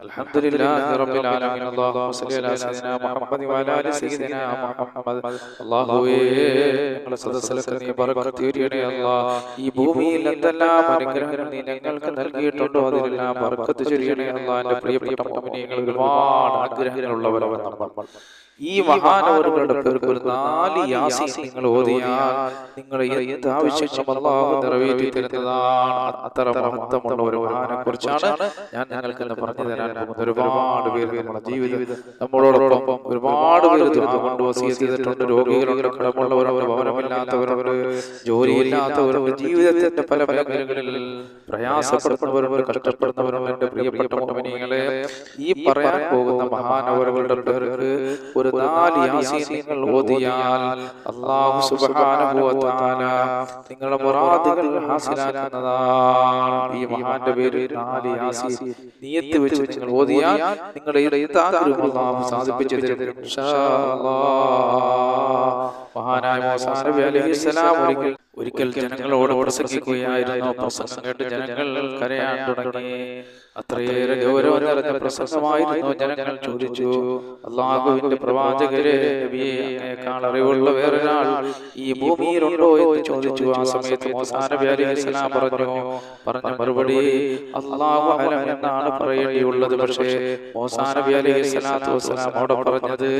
الحمد لله رب العالمين اللهم صل على سيدنا محمد وعلى ال سيدنا محمد അല്ലാഹുവേ ഞങ്ങളുടെ സദസ്സിലൊക്കെ നീ ബർക്കത്ത് ചൊരിയണേ അല്ലാ ഈ ഭൂമിയിൽ എന്തെല്ലാം അനുഗ്രഹങ്ങൾ നീ ഞങ്ങൾക്ക് നൽകിയിട്ടുണ്ടോ അതിലെല്ലാം ബർക്കത്ത് ചൊരിയണേ അല്ലാ എൻ്റെ പ്രിയപ്പെട്ട മുഅ്മിനീങ്ങൾ ഒരുപാട് ആഗ്രഹങ്ങളുള്ളവരാണ് നമ്മൾ ഈ മഹാനവരുടെ ഒരു നാല് യാസി നിങ്ങൾ ഓതിയാൽ നിങ്ങളെ എന്ത് ആവശ്യങ്ങളും അല്ലാഹു നിറവേറ്റി തരുന്നതാണ് അത്ര മഹത്വമുള്ള ഒരു മഹാനെ കുറിച്ചാണ് ഞാൻ നിങ്ങൾക്ക് പറഞ്ഞു തരാൻ പോകുന്നത്. ഒരുപാട് പേര് നമ്മുടെ ജീവിതം നമ്മളോടൊപ്പം ഒരുപാട് പേര് കൊണ്ട് ചെയ്തിട്ടുണ്ട് രോഗികളുണ്ട് കടമുള്ളവരവർ ഭവനമില്ലാത്തവരവർ ജോലിയില്ലാത്തവരവർ ജീവിതത്തിന്റെ പല മേഖലകളിൽ പ്രയാസപ്പെടുന്നവരവർ കഷ്ടപ്പെടുന്നവരവർ എന്റെ പ്രിയപ്പെട്ട ഈ പറയാൻ പോകുന്ന മഹാനവറുകളുടെ പേർക്ക് ഒരു നാല് യാസീൻ നിങ്ങൾ ഓതിയാൽ അല്ലാഹു സുബ്ഹാനഹു വ തആല നിങ്ങളുടെ മുറാദുകൾ ഹാസിലാക്കുന്നതാണ് ഈ മഹാന്റെ പേര് നാല് യാസീൻ നിയത്ത് വെച്ച് നിങ്ങൾ ഓതിയാൽ നിങ്ങളുടെ ഏതാഗ്രഹം അള്ളാഹു സാധിപ്പിച്ചു തരും. ഇൻഷാ അല്ലാഹ് മഹാനായ മൂസാ നബി അലൈഹിസ്സലാം ഒരിക്കൽ ഒരിക്കൽ ജനങ്ങളോട് പ്രസംഗിക്കുകയായിരുന്നു. പ്രസംഗം കേട്ട് ജനങ്ങൾ കരയാൻ തുടങ്ങി. അത്രയേറെ ഗൗരവം നിറഞ്ഞ പ്രസംഗമായിരുന്നു ജനങ്ങൾ ചോദിച്ചു. അള്ളാഹുവിന്റെ പ്രവാചകരെ അങ്ങേക്കാൾ അറിവുള്ള വേറൊരാൾ ഈ ഭൂമിയിലുണ്ടോ എന്ന് ചോദിച്ചു. ആ സമയത്ത് പറഞ്ഞു പറഞ്ഞ മറുപടി അള്ളാഹു അലം എന്നാണ് പറയേണ്ടിയുള്ളത്. പക്ഷേ മോസാനബി നബി അലൈഹി സ്വലാത്തു വസ്സലാം അവിടെ പറഞ്ഞത്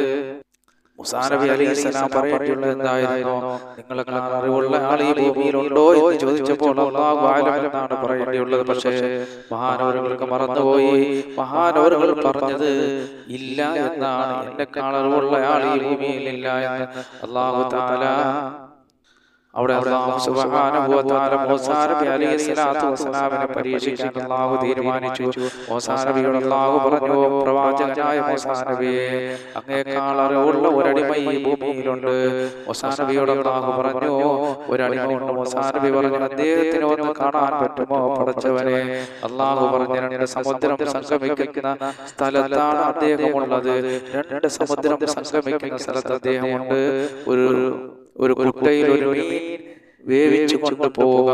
മുസാ നബി അലൈഹി സ്വലാം പറയേണ്ടിയുള്ളത് എന്തായിരുന്നു? നിങ്ങളെ അറിവുള്ള ആൾ ഈ ഭൂമിയിലുണ്ടോ എന്ന് ചോദിച്ചപ്പോൾ അള്ളാഹു ആലം എന്നാണ് പറയേണ്ടിയുള്ളത് പക്ഷേ മഹാനോരുകൾക്ക് മറന്നുപോയി. മഹാനോരുകൾ പറഞ്ഞത് ഇല്ല എന്നാണ്. എന്നെക്കാൾ അറിവുള്ള ആൾ ഈ ഭൂമിയിൽ ഇല്ല എന്ന് അള്ളാഹു താല അവിടെ വസ്സലാമിനെ പരീക്ഷിക്കാൻ അല്ലാഹു തീരുമാനിച്ചു. മൂസാ നബിയോട് അല്ലാഹു പറഞ്ഞു "ഓ പ്രവാചകനായ മൂസാ നബിയെ അങ്ങേക്കാൾ അറിവുള്ള ഒരടിമ ഈ ഭൂമിയിലുണ്ട്. മൂസാ അള്ളാഹു പറഞ്ഞു ഒരടിമ ഉണ്ട്. ഒസാനബി പറഞ്ഞു അദ്ദേഹത്തിന് ഒന്ന് കാണാൻ പറ്റുമോ പഠിച്ചവനെ? അല്ലാഹു പറഞ്ഞു രണ്ട് സമുദ്രം സംഗമിക്കുന്ന സ്ഥലത്താണ് അദ്ദേഹം ഉള്ളത് രണ്ട് സമുദ്രം സംഗമിക്കുന്ന സ്ഥലത്ത് അദ്ദേഹമുണ്ട്. ഒരു ഒരു കുട്ടയിൽ ഒരു മീൻ വേവിച്ചു കൊണ്ടുപോവുക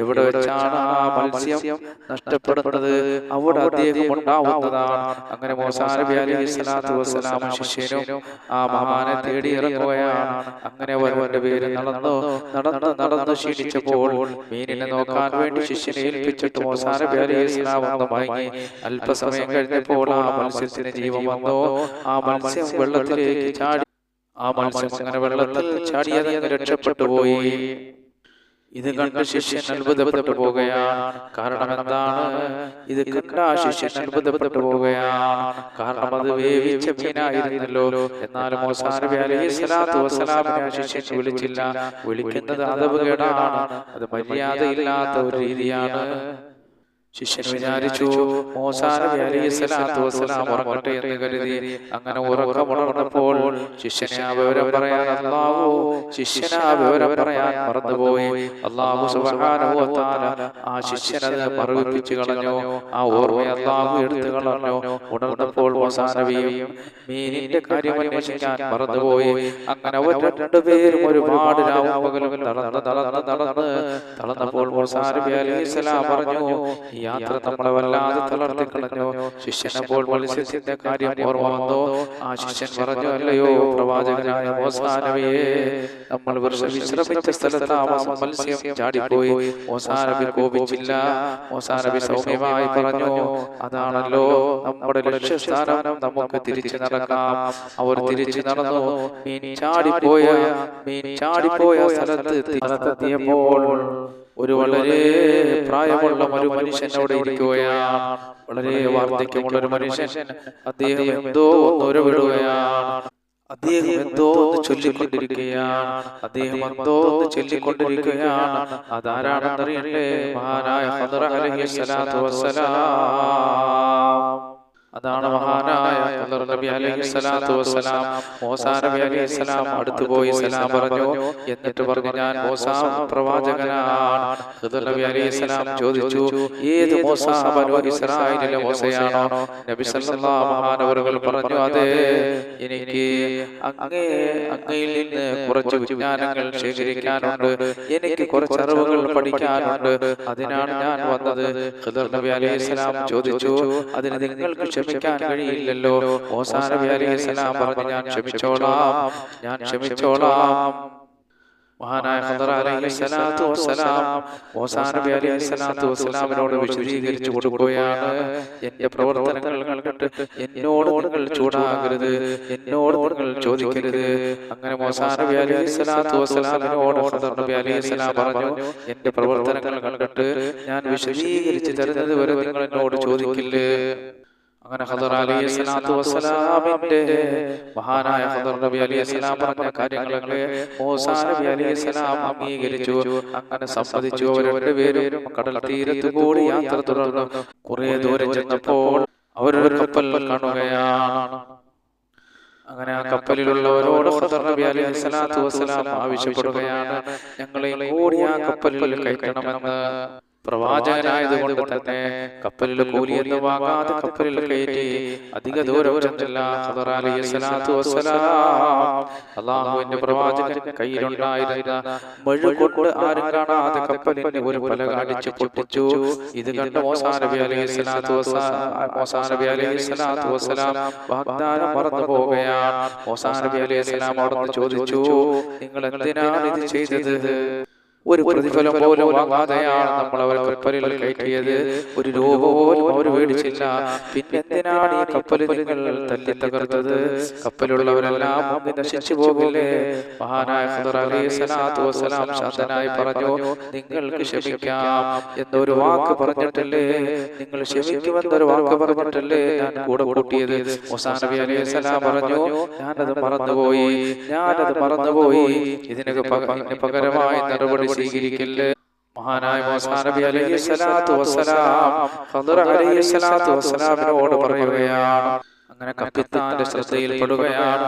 എവിടെ വെച്ചാണ് ആ മത്സ്യം നഷ്ടപ്പെടുന്നത്? അവിടെ അദ്ദേഹം ഉണ്ടാവുന്നതാണ്. അങ്ങനെ മൂസാ നബി അലൈഹി സ്വലാത്തു വസ്സലാം ശിഷ്യനും ആ മഹാനെ തേടി ഇറങ്ങുകയാണ്. അങ്ങനെ അവരുടെ പേര് നടന്നു നടന്ന് നടന്ന് ക്ഷീണിച്ചപ്പോൾ മീനിനെ നോക്കാൻ വേണ്ടി ശിഷ്യനെ ഏൽപ്പിച്ചിട്ട് മൂസാ നബി അലൈഹി സ്വലാം ഒന്ന് മയങ്ങി അല്പസമയം കഴിഞ്ഞപ്പോൾ ആ മത്സ്യത്തിന് ജീവൻ വന്നു. ആ മത്സ്യം വെള്ളത്തിലേക്ക് ചാടി ആ മത്സ്യം അങ്ങനെ വെള്ളത്തിൽ ചാടിയത് രക്ഷപ്പെട്ടു പോയി. ഇത് കണ്ട് ശിഷ്യൻ അത്ഭുതപ്പെട്ടു പോകുകയാണ് കാരണം എന്താണ്? ഇത് കണ്ട ശിഷ്യൻ അത്ഭുതപ്പെട്ടു പോവുകയാണ്. കാരണം അത് വേവിച്ച മീനായിരുന്നല്ലോ. എന്നാലും ശിഷ്യൻ വിളിച്ചില്ല. വിളിക്കുന്നത് അതവുകേടാണ് അത് മര്യാദയില്ലാത്ത ഒരു രീതിയാണ്. ശിഷ്യൻ വിചാരിച്ചു ഉറങ്ങട്ടെ എന്ന് കരുതി അങ്ങനെ ഉറക്കമുണർന്നപ്പോൾ ശിഷ്യനെ ആ വിവരം പറയാൻ അല്ലാഹു ശിഷ്യനെ ആ വിവരം പറയാൻ മറന്നുപോയി. വ തആല ആ ശിഷ്യനത് മറവിപ്പിച്ചു കളഞ്ഞു. ആ ഓർമ്മ അല്ലാഹു എടുത്തു കളഞ്ഞു. ഉണർന്നപ്പോൾ മൂസാ മീനിന്റെ കാര്യം അന്വേഷിക്കാൻ മറന്നുപോയി. അങ്ങനെ അവർ രണ്ടുപേരും ഒരുപാട് രാവും പകലും നടന്ന് നടന്ന് നടന്ന് തളർന്നപ്പോൾ മൂസാ അലൈഹി പറഞ്ഞു യാത്ര നമ്മളെ വല്ലാതെ തളർത്തി കളഞ്ഞു. ശിഷ്യനപ്പോൾ മത്സ്യത്തിന്റെ കാര്യം ഓർമ്മ വന്നു? ആ ശിഷ്യൻ പറഞ്ഞു അല്ലയോ പ്രവാചകനായ മോസാനവിയെ നമ്മൾ വിശ്രമിച്ച സ്ഥലത്ത് ആ മത്സ്യം ചാടിപ്പോയി. മോസാനബി കോപിച്ചില്ല. മോസാനബി സൗമ്യമായി പറഞ്ഞു. അതാണല്ലോ നമ്മുടെ ലക്ഷ്യസ്ഥാനം. നമുക്ക് തിരിച്ചു നടക്കാം. അവർ തിരിച്ചു നടന്നു. മീൻ ചാടിപ്പോയ മീൻ ചാടിപ്പോയ സ്ഥലത്ത് സ്ഥലത്തെത്തിയപ്പോൾ ഒരു വളരെ പ്രായമുള്ള ഒരു മനുഷ്യൻ അവിടെ ഇരിക്കുകയാണ്. വളരെ വാർദ്ധക്യമുള്ള ഒരു മനുഷ്യൻ അദ്ദേഹം എന്തോ ഒന്ന് വിടുകയാണ് അദ്ദേഹം എന്തോ ചൊല്ലിക്കൊണ്ടിരിക്കുകയാണ്. അദ്ദേഹം എന്തോ ചൊല്ലിക്കൊണ്ടിരിക്കുകയാണ്. അതാരാണെന്നറിയണ്ടേ? മഹാനായ അതാണ് മഹാനായ നബി അലൈഹി സ്വലാത്തു വസ്സലാം മൂസാ നബി അലൈഹി സ്വലാം അടുത്തു പോയി സലാം പറഞ്ഞു? എന്നിട്ട് പറഞ്ഞു ഞാൻ മൂസാ പ്രവാചകനാണ്. ഖിദർ നബി അലൈഹി സ്വലാം ചോദിച്ചു ഏത് മൂസാ ബനു ഇസ്രായേലിലെ മൂസയാണോ നബി സല്ലല്ലാഹു മഹാനവറുകൾ പറഞ്ഞു അതെ എനിക്ക് അങ്ങേ അങ്ങയിൽ നിന്ന് കുറച്ച് വിജ്ഞാനങ്ങൾ ശേഖരിക്കാനുണ്ട്. എനിക്ക് കുറച്ച് അറിവുകൾ പഠിക്കാനുണ്ട്. അതിനാണ് ഞാൻ വന്നത്. ഖിദർ നബി അലൈഹി സ്വലാം ചോദിച്ചു അതിന് നിങ്ങൾക്ക് ക്ഷമിക്കാൻ കഴിയില്ലല്ലോ. മൂസാ നബി അലൈഹി സ്വലാം പറഞ്ഞു ഞാൻ ക്ഷമിച്ചോളാം. ഞാൻ ക്ഷമിച്ചോളാം. മഹാനായ ഖദർ അലൈഹി സ്വലാത്തു വസ്സലാം. മൂസാ നബി അലൈഹി സ്വലാത്തു വസ്സലാമിനോട് വിശദീകരിച്ചു കൊടുക്കുകയാണ്. എന്റെ പ്രവർത്തനങ്ങൾ കണ്ടിട്ട് എന്നോട് നിങ്ങൾ ചൂടാകരുത്. എന്നോട് നിങ്ങൾ ചോദിക്കരുത്. അങ്ങനെ മൂസാ നബി അലൈഹി സ്വലാത്തു വസ്സലാമിനോട് ഖദർ നബി അലൈഹി സ്വലാം പറഞ്ഞു എന്റെ പ്രവർത്തനങ്ങൾ കണ്ടിട്ട് ഞാൻ വിശദീകരിച്ച് തരുന്നത് വരെ നിങ്ങൾ എന്നോട് ചോദിക്കില്ലേ? അങ്ങനെ ഹദർ അലി സ്വലാത്തു വസ്സലാമിന്റെ മഹാനായ ഹദർ നബി അലി സ്വലാം പറഞ്ഞ കാര്യങ്ങളൊക്കെ മൂസാ നബി അലി സ്വലാം അംഗീകരിച്ചു അങ്ങനെ സമ്മതിച്ചു അവർ രണ്ടുപേരും കടൽ തീരത്ത് കൂടി യാത്ര തുടർന്നു കുറെ ദൂരെ ചെന്നപ്പോൾ അവരൊരു കപ്പൽ കാണുകയാണ്. അങ്ങനെ ആ കപ്പലിലുള്ളവരോട് നബി അലി സ്വലാത്തു വസ്സലാം ആവശ്യപ്പെടുകയാണ്. ഞങ്ങളെ കൂടി ആ കപ്പലിൽ കയറ്റണമെന്ന് പ്രവാചകനായതുകൊണ്ട് തന്നെ കപ്പലിൽ കൂലിയെന്നുവാകാതെ വാങ്ങാതെ കപ്പലിൽ കയറ്റി അധിക ദൂരം അള്ളാഹുവിന്റെ പ്രവാചകൻ കയ്യിലുണ്ടായിരുന്ന മെഴുകൊണ്ട് ആരും കാണാതെ കപ്പലിന്റെ ഒരു പല കാണിച്ചു പൊട്ടിച്ചു. ഇത് കണ്ട് മോസാനബി അലൈഹി സ്വലാത്തു വസ്സലാം. മോസാ നബി അലൈഹി സ്വലാത്തു വസ്സലാം വാഗ്ദാനം മറന്നു പോവുകയാണ്. മോസാനബി അലൈഹി സ്വലാം അവിടെ ചോദിച്ചു നിങ്ങൾ എന്തിനാണ് ഇത് ചെയ്തത്? ഒരു പ്രതിഫലം പോലും വാങ്ങാതെയാണ് നമ്മൾ അവരെ കപ്പലിൽ കയറ്റിയത്. ഒരു രൂപ പോലും അവർ മേടിച്ചില്ല പിന്നെ എന്തിനാണ് ഈ കപ്പലിൽ നിങ്ങൾ തല്ലി തകർത്തത് കപ്പലുള്ളവരെല്ലാം നശിച്ചു പോകില്ലേ? മഹാനായ വസ്സലാം ശാന്തനായി പറഞ്ഞു നിങ്ങൾക്ക് ക്ഷമിക്കാം എന്നൊരു വാക്ക് പറഞ്ഞിട്ടല്ലേ? നിങ്ങൾ ക്ഷമിക്കുമെന്നൊരു വാക്ക് പറഞ്ഞിട്ടല്ലേ? ഞാൻ കൂടെ കൂട്ടിയത് അലൈഹി സ്വലാം പറഞ്ഞു. ഞാനത് മറന്നുപോയി. ഞാനത് മറന്നുപോയി. ഇതിനൊക്കെ പകരമായി നടപടി സ്വീകരിക്കൽ മഹാനായ മോസാനബി അലൈഹി സ്വലാത്തു വസ്സലാം. അലൈഹി സ്വലാത്തു വസ്സലാമിനോട് പറയുകയാണ്. അങ്ങനെ കപ്പിത്താന്റെ ശ്രദ്ധയിൽപ്പെടുകയാണ്.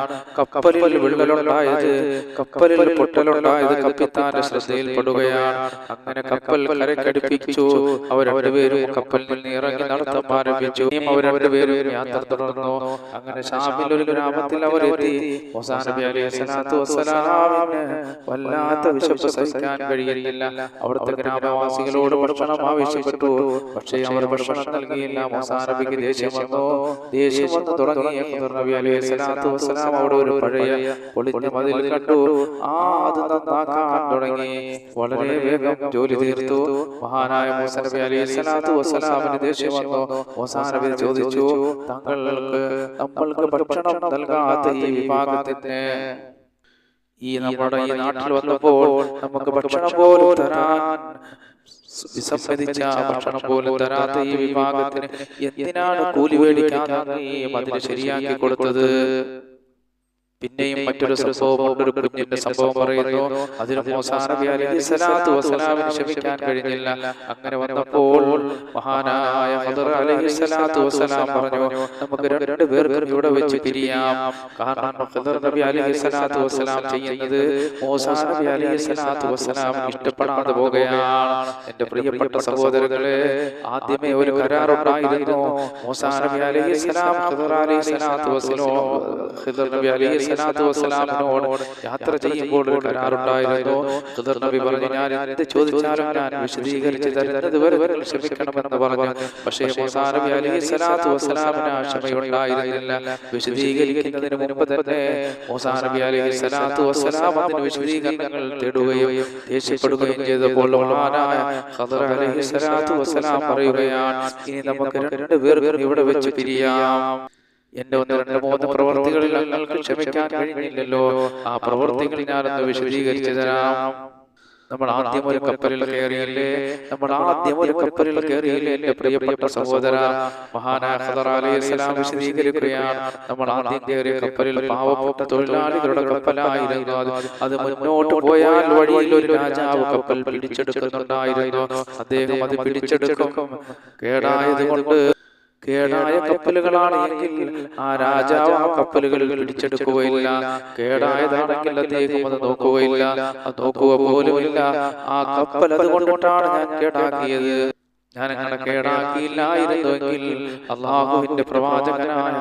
കപ്പലിൽ വിള്ളലുണ്ടായത് കപ്പലിൽ പൊട്ടലുണ്ടായത് കപ്പിത്താന്റെ ശ്രദ്ധയിൽപ്പെടുകയാണ്. അങ്ങനെ കപ്പൽ കരക്കടുപ്പിച്ചു. അവർ രണ്ടുപേരും കപ്പലിൽ നിന്ന് ഇറങ്ങി നടത്തം ആരംഭിച്ചു. അവർ രണ്ടുപേരും യാത്ര തുടർന്നു. അങ്ങനെ ഷാമിൽ ഒരു ഗ്രാമത്തിൽ അവർ എത്തി വല്ലാത്ത വിശപ്പ് സഹിക്കാൻ കഴിയുന്നില്ല. അവിടുത്തെ ഗ്രാമവാസികളോട് ഭക്ഷണം ആവശ്യപ്പെട്ടു. പക്ഷേ അവർ ഭക്ഷണം നൽകിയില്ല. മൂസാ നബിക്ക് ദേഷ്യം വന്നു. ദേഷ്യം വന്നു തുടങ്ങിയ നബി അലൈഹി സ്വലാത്തു വസ്സലാം അവിടെ ഒരു പഴയ പൊളിഞ്ഞ മതിൽ കണ്ടു. ആ അത് നന്നാക്കാൻ തുടങ്ങി. വളരെ വേഗം ജോലി തീർത്തു. മഹാനായ മൂസ നബി അലൈഹി സ്വലാത്തു വസ്സലാമിന് ദേഷ്യം വന്നു. മൂസാ നബി ചോദിച്ചു തങ്ങൾക്ക് നമ്മൾക്ക് ഭക്ഷണം നൽകാത്ത ഈ വിഭാഗത്തിന് ഈ നമ്മുടെ ഈ നാട്ടിൽ വന്നപ്പോൾ നമുക്ക് ഭക്ഷണം പോലും തരാൻ വിസമ്മതിച്ച ഭക്ഷണം പോലും തരാത്ത ഈ വിഭാഗത്തിന് എന്തിനാണ് കൂലി മേടിക്കാതെ ശരിയാക്കി കൊടുത്തത്? പിന്നെയും മറ്റൊരു സംഭവം ഒരു കുഞ്ഞിന്റെ സംഭവം പറയുന്നു. അതിന് വസ്സലാമിന് ക്ഷമിക്കാൻ കഴിഞ്ഞില്ല അങ്ങനെ വന്നപ്പോൾ മഹാനായ വസ്സലാം പറഞ്ഞു നമുക്ക് രണ്ട് പേർക്കും ഇവിടെ വെച്ച് പിരിയാം. കാരണം നബി അലൈഹി സ്വലാത്തു വസ്സലാം ചെയ്യുന്നത് മൂസാ നബി അലൈഹി സ്വലാത്തു വസ്സലാം ഇഷ്ടപ്പെടാതെ പോകുകയാണ് എന്റെ പ്രിയപ്പെട്ട സഹോദരങ്ങളെ ആദ്യമേ ഒരു കരാറുണ്ടായിരുന്നു. മൂസാ നബി അലൈഹി സ്വലാം അലൈഹി സ്വലാത്തു വസ്സലോ നബി അലൈഹി സ്വലാത്തു വസ്സലാമിനോട് യാത്ര ചെയ്യുമ്പോൾ ഒരു കരാറുണ്ടായിരുന്നു. ഖദർ നബി പറഞ്ഞു ഞാൻ എന്ത് ചോദിച്ചാലും ഞാൻ വിശദീകരിച്ച് തരുന്നത് വരെ വരെ ക്ഷമിക്കണമെന്ന് പറഞ്ഞു. പക്ഷേ മൂസാ അലൈഹി സലാത്തു വസ്സലാമിന് ആ ക്ഷമയുണ്ടായിരുന്നില്ല. വിശദീകരിക്കുന്നതിന് മുമ്പ് തന്നെ മൂസാ നബി അലൈഹി സ്വലാത്തു വസ്സലാം അതിന് വിശദീകരണങ്ങൾ തേടുകയും ദേഷ്യപ്പെടുകയും ചെയ്തപ്പോൾ മഹാനായ ഖദർ അലൈഹി സലാത്തു വസ്സലാം പറയുകയാണ് ഇനി നമുക്ക് രണ്ട് പേർക്കും ഇവിടെ വെച്ച് പിരിയാം. എന്റെ ഒന്ന് രണ്ട് മൂന്ന് പ്രവർത്തികളിൽ ഞങ്ങൾക്ക് ക്ഷമിക്കാൻ കഴിഞ്ഞില്ലല്ലോ. ആ പ്രവർത്തികൾ ഞാനൊന്ന് വിശദീകരിച്ചു തരാം നമ്മൾ ആദ്യം ഒരു കപ്പലിൽ കയറിയല്ലേ? നമ്മൾ ആദ്യം ഒരു കപ്പലിൽ കയറിയല്ലേ എന്റെ പ്രിയപ്പെട്ട സഹോദര? വിശദീകരിക്കുകയാണ്. നമ്മൾ ആദ്യം കയറിയ കപ്പലിൽ പാവപ്പെട്ട തൊഴിലാളികളുടെ കപ്പലായിരുന്നു അത്. അത് മുന്നോട്ട് പോയാൽ വഴിയിൽ ഒരു രാജാവ് കപ്പൽ പിടിച്ചെടുക്കുന്നുണ്ടായിരുന്നു. അദ്ദേഹം അത് പിടിച്ചെടുക്കും. കേടായത് കൊണ്ട് കേടായ കപ്പലുകളാണ് എങ്കിൽ ആ രാജാവ് ആ കപ്പലുകൾ പിടിച്ചെടുക്കുകയില്ല. കേടായതാണെങ്കിൽ അദ്ദേഹം അത് നോക്കുകയില്ല. അത് നോക്കുക പോലുമില്ല. ആ കപ്പൽ അതുകൊണ്ടാണ് ഞാൻ കേടാക്കിയത്. ഞാൻ അങ്ങനെ കേടാക്കിയില്ലായിരുന്നുവെങ്കിൽ അള്ളാഹുവിന്റെ പ്രവാചകനായ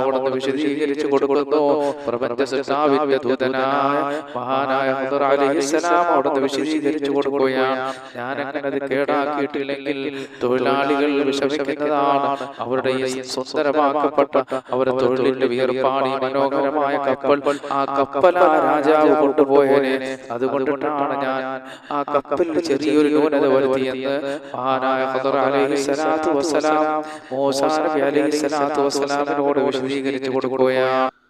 അവിടുന്ന് വിശദീകരിച്ചു കൊടുക്കുന്നു. പ്രപഞ്ച സൃഷ്ടാവിന്റെ ദൂതനായ മഹാനായ ഖദർ അലൈഹി സ്വലാം അവിടുന്ന് വിശദീകരിച്ചു കൊടുക്കുകയാണ്. ഞാൻ അങ്ങനെ അത് കേടാക്കിയിട്ടില്ലെങ്കിൽ തൊഴിലാളികൾ വിഷമിക്കുന്നതാണ്. അവരുടെ ഈ സുന്ദരമാക്കപ്പെട്ട അവരുടെ തൊഴിലിന്റെ വിയർപ്പാണ് ഈ മനോഹരമായ കപ്പൽ. ആ കപ്പൽ ആ രാജാവ് കൊണ്ടുപോയതിനെ അതുകൊണ്ടിട്ടാണ് ഞാൻ ആ കപ്പലിൽ ചെറിയൊരു ന്യൂനത വരുത്തിയെന്ന് മഹാനായ മൂസാ അലൈഹി സ്വലാത്തു വസ്സലാമിനോട് വിശദീകരിച്ചു കൊടുക്കുകയാണ്.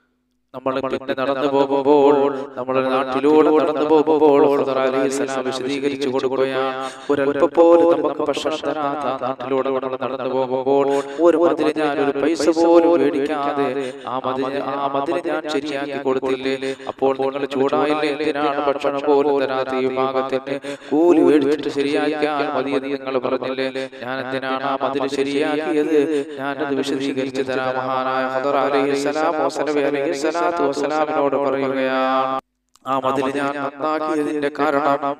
നമ്മൾ പിന്നെ നടന്നു പോകുമ്പോൾ നമ്മുടെ നാട്ടിലൂടെ നടന്നു പോകുമ്പോൾ വിശദീകരിച്ചു കൊടുക്കുകയാണ്. ഒരല്പം പോലും നമുക്ക് ഭക്ഷണം തരാത്ത നാട്ടിലൂടെ നമ്മൾ നടന്നു പോകുമ്പോൾ ഒരു മതിൽ ഞാൻ ഒരു പൈസ പോലും മേടിക്കാതെ ആ മതിൽ ആ മതിൽ ഞാൻ ശരിയാക്കി കൊടുത്തില്ലേ? അപ്പോൾ നിങ്ങൾ ചൂടായില്ലേ? എന്തിനാണ് ഭക്ഷണം പോലും തരാത്ത ഈ ഭാഗത്തിന് കൂലി മേടിച്ചിട്ട് ശരിയാക്കിയാൽ മതിയെന്ന് നിങ്ങൾ പറഞ്ഞില്ലേ? ഞാൻ എന്തിനാണ് ആ മതിൽ ശരിയാക്കിയത്? ഞാനത് വിശദീകരിച്ചു തരാം. മഹാനായ ഹദർ അലൈഹി സ്വലാം സ്വലാത്തു വസ്സലാമിനോട് പറയുകയാണ്. ആ മതിൽ ഞാൻ നന്നാക്കിയതിന്റെ കാരണം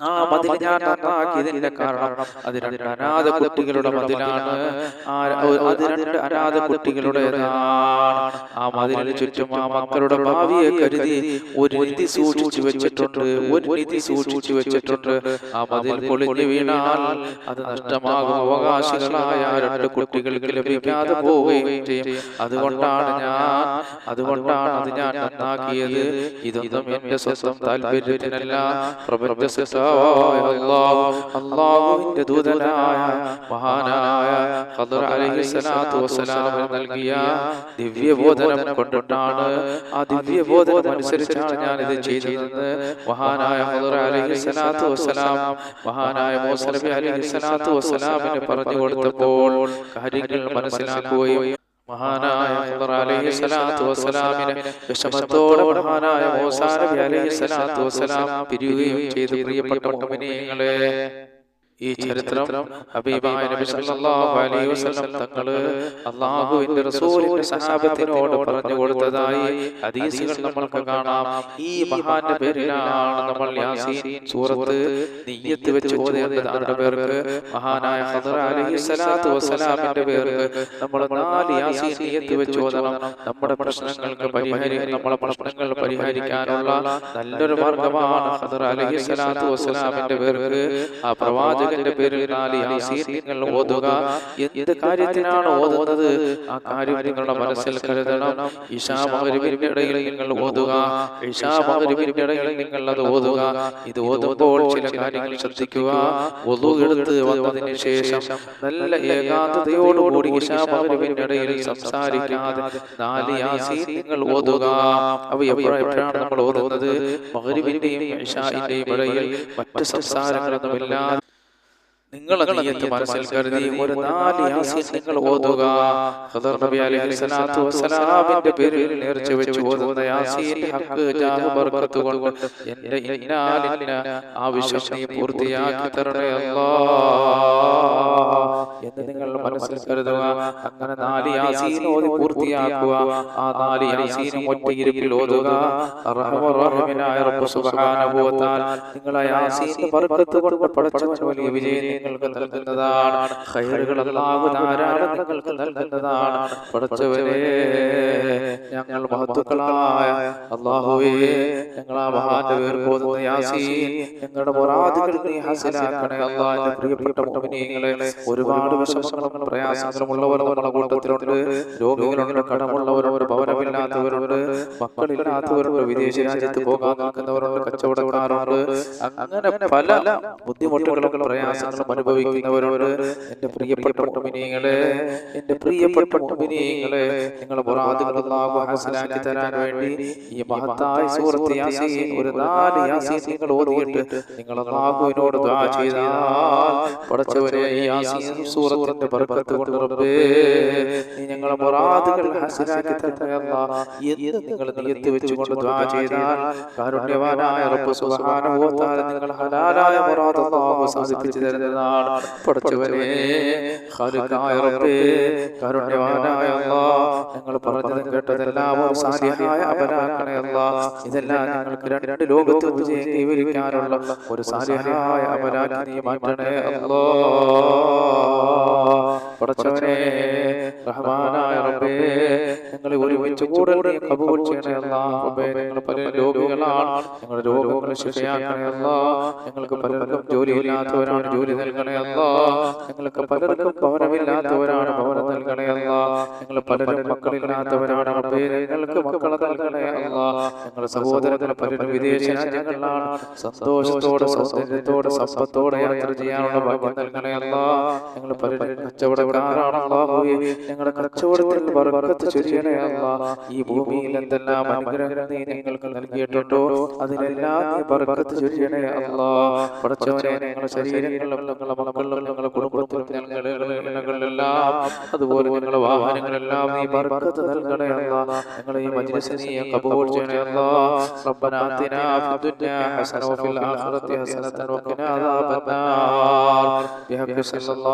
ആ മതിൽ ഞാൻ നന്നാക്കിയതിന്റെ കാരണം അത് രണ്ട് അനാഥ കുട്ടികളുടെ മതിലാണ്. അത് രണ്ട് അനാഥ കുട്ടികളുടേതാണ്. ആ മതിലിന് ചുറ്റും ആ മക്കളുടെ ഭാവിയെ കരുതി ഒരു നിധി സൂക്ഷിച്ചു വെച്ചിട്ടുണ്ട്. ഒരു നിധി സൂക്ഷിച്ചു വെച്ചിട്ടുണ്ട്. ആ മതിൽ പൊളിഞ്ഞു വീണാൽ അത് നഷ്ടമാകും. അവകാശികളായ രണ്ട് കുട്ടികൾക്ക് ലഭിക്കാതെ പോവുകയും ചെയ്യും. അതുകൊണ്ടാണ് ഞാൻ അതുകൊണ്ടാണ് അത് ഞാൻ നന്നാക്കിയത്. ഇതൊന്നും എന്റെ സ്വന്തം താല്പര്യത്തിനല്ല. പ്രപഞ്ച അല്ലാഹുവിന്റെ ദൂതനായ മഹാനായ ഖദർ അലൈഹി സ്വലാത്തു വസ്സലാമിന് നൽകിയ ദിവ്യബോധനം കൊണ്ടിട്ടാണ് ആ ദിവ്യബോധനം അനുസരിച്ചാണ് ഞാൻ ഇത് ചെയ്തതെന്ന് മഹാനായ ഖദർ അലൈഹി വസ്സലാം മഹാനായ മൂസ നബി അലൈഹി വസ്സലാമിന് പറഞ്ഞു കൊടുത്തപ്പോൾ കാര്യങ്ങൾ മനസ്സിലാക്കുകയും വിഷമത്തോടെ മഹാനായ മൂസാ നബി അലൈഹി സ്വലാത്തു വസ്സലാം പിരിയുകയും ചെയ്തു പ്രിയപ്പെട്ട മുഅ്മിനീങ്ങളെ ഈ ചരിത്രം ഹബീബായ നബി സല്ലല്ലാഹു അലൈഹി വസല്ലം തങ്ങൾ അല്ലാഹുവിന്റെ റസൂലിന്റെ സഹാബത്തിനോട് പറഞ്ഞു കൊടുത്തതായി ഹദീസുകൾ നമ്മൾക്ക് കാണാം. ഈ മഹാന്റെ പേരിലാണ് നമ്മൾ യാസീൻ സൂറത്ത് നിയ്യത്ത് വെച്ച് ഓതേണ്ടത് ആരുടെ പേർക്ക്. മഹാനായ ഖദർ അലൈഹി സ്വലാത്തു വസ്സലാമിന്റെ പേർക്ക് നമ്മൾ നാല് യാസീൻ നിയ്യത്ത് വെച്ച് ഓതണം. നമ്മുടെ പ്രശ്നങ്ങൾക്ക് പരിഹരി നമ്മുടെ പ്രശ്നങ്ങൾ പരിഹരിക്കാനുള്ള നല്ലൊരു മാർഗമാണ് ഖദർ അലൈഹി സ്വലാത്തു വസ്സലാമിന്റെ പേർക്ക്. ആ പ്രവാചക പ്രവാചകന്റെ പേരിൽ നിങ്ങൾ ഓതുക. എന്ത് കാര്യത്തിനാണ് ഓതുന്നത്? ആ കാര്യം നിങ്ങളുടെ മനസ്സിൽ കരുതണം. ഇഷാ മകരിവിന്റെ ഇടയിൽ നിങ്ങൾ ഓതുക. ഇഷാ മകരിവിന്റെ ഇടയിൽ നിങ്ങൾ അത് ഓതുക. ഇത് ഓതുമ്പോൾ ചില കാര്യങ്ങൾ ശ്രദ്ധിക്കുക. ഒതു എടുത്ത് വന്നതിന് ശേഷം നല്ല ഏകാന്തതയോടുകൂടി ഇഷാ മകരിവിന്റെ ഇടയിൽ സംസാരിക്കാതെ നാല് നിങ്ങൾ ഓതുക. അവ എപ്പോഴെപ്പോഴാണ് നമ്മൾ ഓതുന്നത്? മകരിവിന്റെയും ഇഷാന്റെയും ഇടയിൽ മറ്റ് സംസാരങ്ങളൊന്നുമില്ലാതെ നിങ്ങൾ നീയത്ത് മനസ്സിൽ കരുതി ഒരു നാല് യാസീൻ നിങ്ങൾ ഓതുക. ഖദർ നബി അലൈഹി സ്വലാത്തു വസ്സലാമിന്റെ പേരിൽ നേർച്ച വെച്ച് ഓതുന്ന യാസീന്റെ ഹക്ക് ജാഹ് ബർക്കത്ത് കൊണ്ട് എന്റെ ഇന്നാലിന്ന ആവശ്യം നീ പൂർത്തിയാക്കി തരണേ അല്ലാ എന്ന് നിങ്ങൾ മനസ്സിൽ കരുതുക. അങ്ങനെ നാല് യാസീൻ ഓതി പൂർത്തിയാക്കുക. ആ നാല് യാസീനും ഒറ്റയിരുപ്പിൽ ഓതുക. നിങ്ങളെ യാസീന്റെ ബർക്കത്ത് കൊണ്ട് പടച്ചവൻ വലിയ വിജയം നിങ്ങൾക്ക് നൽകുന്നതാണ്. ധാരാളം നിങ്ങൾക്ക് നൽകുന്നതാണ്. പടച്ചവനെ ഞങ്ങൾ മഹത്തുക്കളായ അല്ലാഹുവേ ഞങ്ങൾ ആ മഹാന്റെ പേർ പോകുന്ന യാസീൻ ഞങ്ങളുടെ മുറാദുകൾ നീ ഹാസിലാക്കണേ പ്രിയപ്പെട്ട മുഅ്മിനീങ്ങളെ. ഒരുപാട് വിഷമങ്ങളും പ്രയാസങ്ങളും ഉള്ളവർ നമ്മുടെ കൂട്ടത്തിലുണ്ട്. രോഗികളുണ്ട് കടമുള്ളവരുണ്ട് ഭവനമില്ലാത്തവരുണ്ട് മക്കളില്ലാത്തവരുണ്ട് വിദേശ രാജ്യത്ത് പോകാൻ നിൽക്കുന്നവരുണ്ട് കച്ചവടക്കാരുണ്ട്. അങ്ങനെ പല ബുദ്ധിമുട്ടുകളും പ്രയാസങ്ങളും അനുഭവിക്കുന്നവരോട് എന്റെ പ്രിയപ്പെട്ട മിനിയങ്ങളെ എന്റെ പ്രിയപ്പെട്ട മിനിയങ്ങളെ നിങ്ങൾ മനസ്സിലാക്കി തരാൻ വേണ്ടി ഈ മഹത്തായ യാസീൻ ഒരു നാല് യാസീൻ നിങ്ങൾ ഓതിയിട്ട് നിങ്ങൾ ദുആ ചെയ്താൽ പടച്ചവരെ ഈ യാസീൻ സൂറത്തിന്റെ ബർക്കത്ത് കൊണ്ട് റബ്ബേ നീ ഞങ്ങളെ മുറാദുകൾ ഹസനാക്കി തരണേ അല്ലാ. എന്ന് നിങ്ങൾ നിയത്ത് വെച്ചുകൊണ്ട് ദുആ ചെയ്താൽ കാരുണ്യവാനായ റബ്ബ് സുബ്ഹാനഹു വ തആല നിങ്ങൾ ഹലാലായ മുറാദ് അല്ലാഹു സാധിപ്പിച്ചു തരുന്നതാണ്. പഠിച്ചവനെ ഖാലിഖായ റബ്ബേ കാരുണ്യവാനായ അല്ലാഹ് നിങ്ങൾ പറഞ്ഞതും കേട്ടതെല്ലാം ഒരു സാധ്യമായ അല്ലാഹ് അല്ലാ. ഇതെല്ലാം ഞങ്ങൾക്ക് രണ്ട് ലോകത്ത് വിജയം കൈവരിക്കാനുള്ള ഒരു സാധ്യമായ അപരാധി നീ മാറ്റണേ അല്ലാ. പടച്ചവനെ റഹ്മാനായ റബ്ബേ ഞങ്ങളെ ഒരുമിച്ച് കൂടെ കബൂൽ ചെയ്യണേ അല്ലാ. റബ്ബേ പല രോഗികളാണ്. ഞങ്ങളുടെ രോഗങ്ങളെ ശിക്ഷയാക്കണേ അല്ലാ. ഞങ്ങൾക്ക് പലർക്കും ജോലി ഇല്ലാത്തവരാണ് ജോലി നൽകണേ അല്ലാ. ഞങ്ങൾക്ക് പലർക്കും ഭവനമില്ലാത്തവരാണ് ഭവനം നൽകണേ അല്ലാ. ഞങ്ങൾ പലരും മക്കളില്ലാത്തവരാണ് ഞങ്ങൾക്ക് മക്കളെ നൽകണേ അല്ലാ. ഞങ്ങളുടെ സഹോദരങ്ങളെ പലരും വിദേശ രാജ്യങ്ങളിലാണ്. സന്തോഷത്തോടെ സൗന്ദര്യത്തോടെ സമ്പത്തോടെ യാത്ര ചെയ്യാനുള്ള ഭാഗ്യം നൽകണേ അല്ലാ. ഞങ്ങൾ പലരും കച്ചവടക്കാരാണ് അല്ലാഹുവേ ഞങ്ങളുടെ കച്ചവടത്തിൽ ബർക്കത്ത് ചൊരിയണേ അല്ലാ ഈ ഭൂമിയിൽ എന്തെല്ലാം അനുഗ്രഹങ്ങൾ നീ ഞങ്ങൾക്ക് നൽകിയിട്ടുണ്ടോ അതിലെല്ലാം നീ ബർക്കത്ത് ചൊരിയണേ അല്ലാ പടച്ചവനെ ഞങ്ങളുടെ ശരീരങ്ങളിലും ഞങ്ങളുടെ മക്കളിലും ഞങ്ങളുടെ കുടുംബത്തിലും ഞങ്ങളുടെ ഇണകളിലെല്ലാം അതുപോലെ ഞങ്ങളുടെ വാഹനങ്ങളെല്ലാം നീ ബർക്കത്ത് നൽകണേ അല്ലാ ഞങ്ങളെ ഈ മജ്ലിസ് നീ കബൂൽ ചെയ്യണേ അല്ലാ ربنا آتنا في الدنيا حسنة وفي الآخرة حسنة وقنا عذاب النار بحق صلى